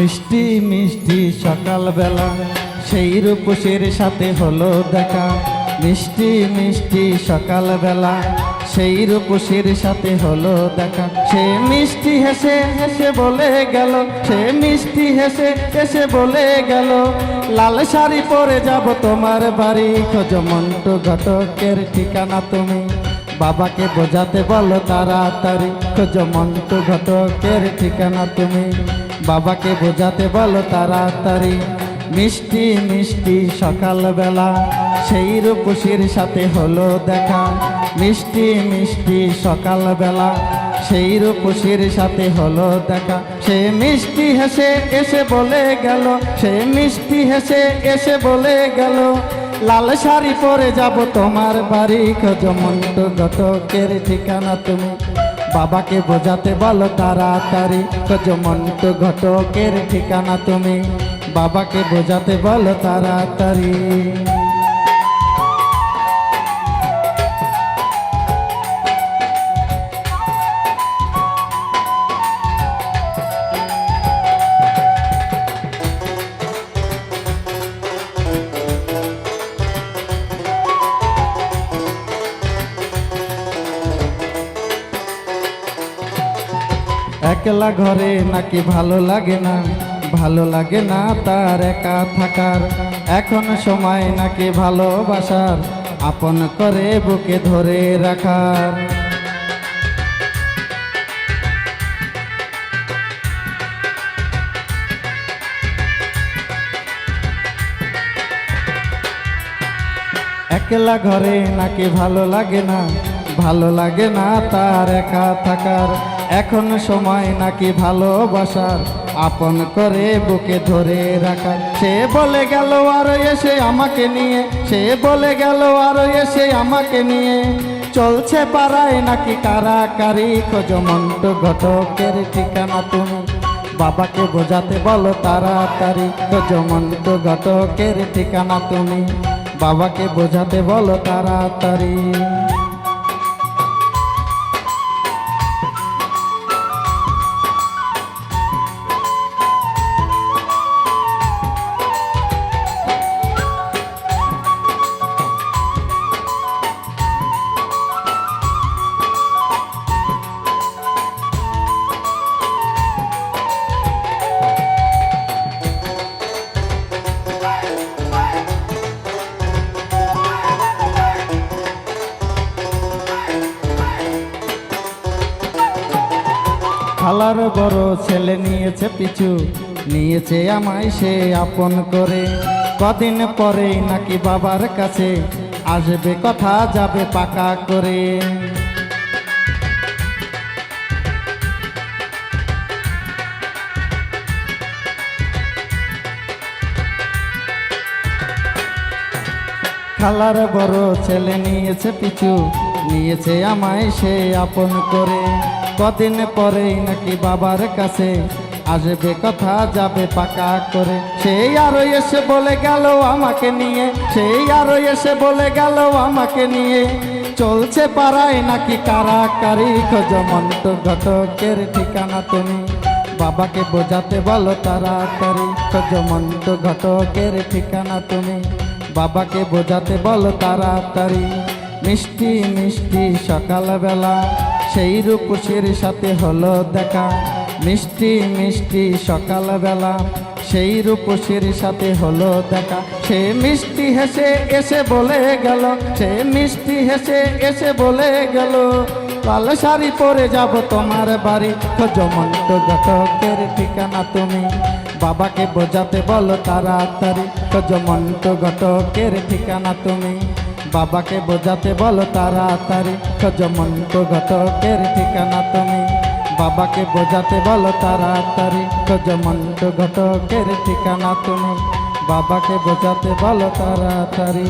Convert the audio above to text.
মিষ্টি মিষ্টি সকালবেলা, সেই রূপসের সাথে হলো দেখা। মিষ্টি মিষ্টি সকালবেলা, সেই রূপসের সাথে হলো দেখা। সে মিষ্টি হেসে হেসে বলে গেল, সে মিষ্টি হেসে হেসে বলে গেল, লাল শাড়ি পরে যাব তোমার বাড়ি। খোঁজ মন্টু ঘটকের ঠিকানা তুমি। বাবাকে বোঝাতে বলো তাড়াতাড়ি। খোঁজ মন্টু ঘটকের ঠিকানা তুমি। বাবাকে বোঝাতে বলো তাড়াতাড়ি। মিষ্টি মিষ্টি সকালবেলা, সেই রূপসীর সাথে হলো দেখা। মিষ্টি মিষ্টি সকালবেলা, সেই রূপসীর সাথে হলো দেখা। সে মিষ্টি হেসে এসে বলে গেল, সে মিষ্টি হেসে এসে বলে গেল। লাল শাড়ি পরে যাব তোমার বাড়ি। খোঁজ মন্টু ঘটকের ঠিকানা তুমি। বাবাকে বোঝাতে বলো তাড়াতাড়ি। খোঁজ মন্টু ঘটকের ঠিকানা তুমি। বাবাকে বোঝাতে বলো তাড়াতাড়ি। একলা ঘরে নাকি ভালো লাগে না? ভালো লাগে না তার একা থাকার। এখন সময় নাকি ভালোবাসার, আপন করে বুকে ধরে রাখার। একলা ঘরে নাকি ভালো লাগে না? ভালো লাগে না তার একা থাকার। এখন সময় নাকি ভালোবাসার। আপন করে বুকে ধরে রাখার। সে বলে গেল আর এসে আমাকে নিয়ে। সে বলে গেল আর এসে আমাকে নিয়ে। চলছে পাড়ায় নাকি কারাকারি? খোঁজ মন্ট ঘটকের ঠিকানা তুমি। বাবাকে বোঝাতে বলো তাড়াতাড়ি। খোঁজ মন্ট ঘটকের ঠিকানা তুমি। বাবাকে বোঝাতে বলো তাড়াতাড়ি। খালার বড় ছেলে নিয়েছে পিছু, নিয়েছে আমায় সে আপন করে। কদিন পরেই নাকি বাবার কাছে আসবে, কথা যাবে পাকা করে। খালার বড় ছেলে নিয়েছে পিছু, নিয়েছে আমায় সে আপন করে। কদিন পরেই নাকি বাবার কাছে আসবে, কথা যাবে পাকা করে। সেই আরও এসে বলে গেল আমাকে নিয়ে, সেই আরও এসে বলে গেল আমাকে নিয়ে। চলছে পাড়ায় নাকি কারা কারাকারি খোঁজ মন্ত ঘটকের ঠিকানা তুমি। বাবাকে বোঝাতে বলো তাড়াতাড়ি খোঁজ মন্ত ঘটকের ঠিকানা তুমি। বাবাকে বোঝাতে বলো তাড়াতাড়ি। মিষ্টি মিষ্টি সকালবেলা সেই রূপসীর সাথে হলো দেখা। মিষ্টি মিষ্টি সকালবেলা, সেই রূপসীর সাথে হলো দেখা। সে মিষ্টি হেসে এসে বলে গেল, সে মিষ্টি হেসে এসে বলে গেল লাল শাড়ি পরে যাব তোমার বাড়ি। খোঁজ মন্ত ঘটকের ঠিকানা তুমি, বাবাকে বোঝাতে বলো তাড়াতাড়ি। খোঁজ মন্ত ঘটকের ঠিকানা তুমি বাবাকে বোঝাতে বলো তাড়াতাড়ি খোঁজ মন্ত ঘটকের ঠিকানা তুমি। বাবাকে বোঝাতে বলো তাড়াতাড়ি খোঁজ মন্ত ঘটকের ঠিকানা তুমি। বাবাকে বোঝাতে বলো তাড়াতাড়ি।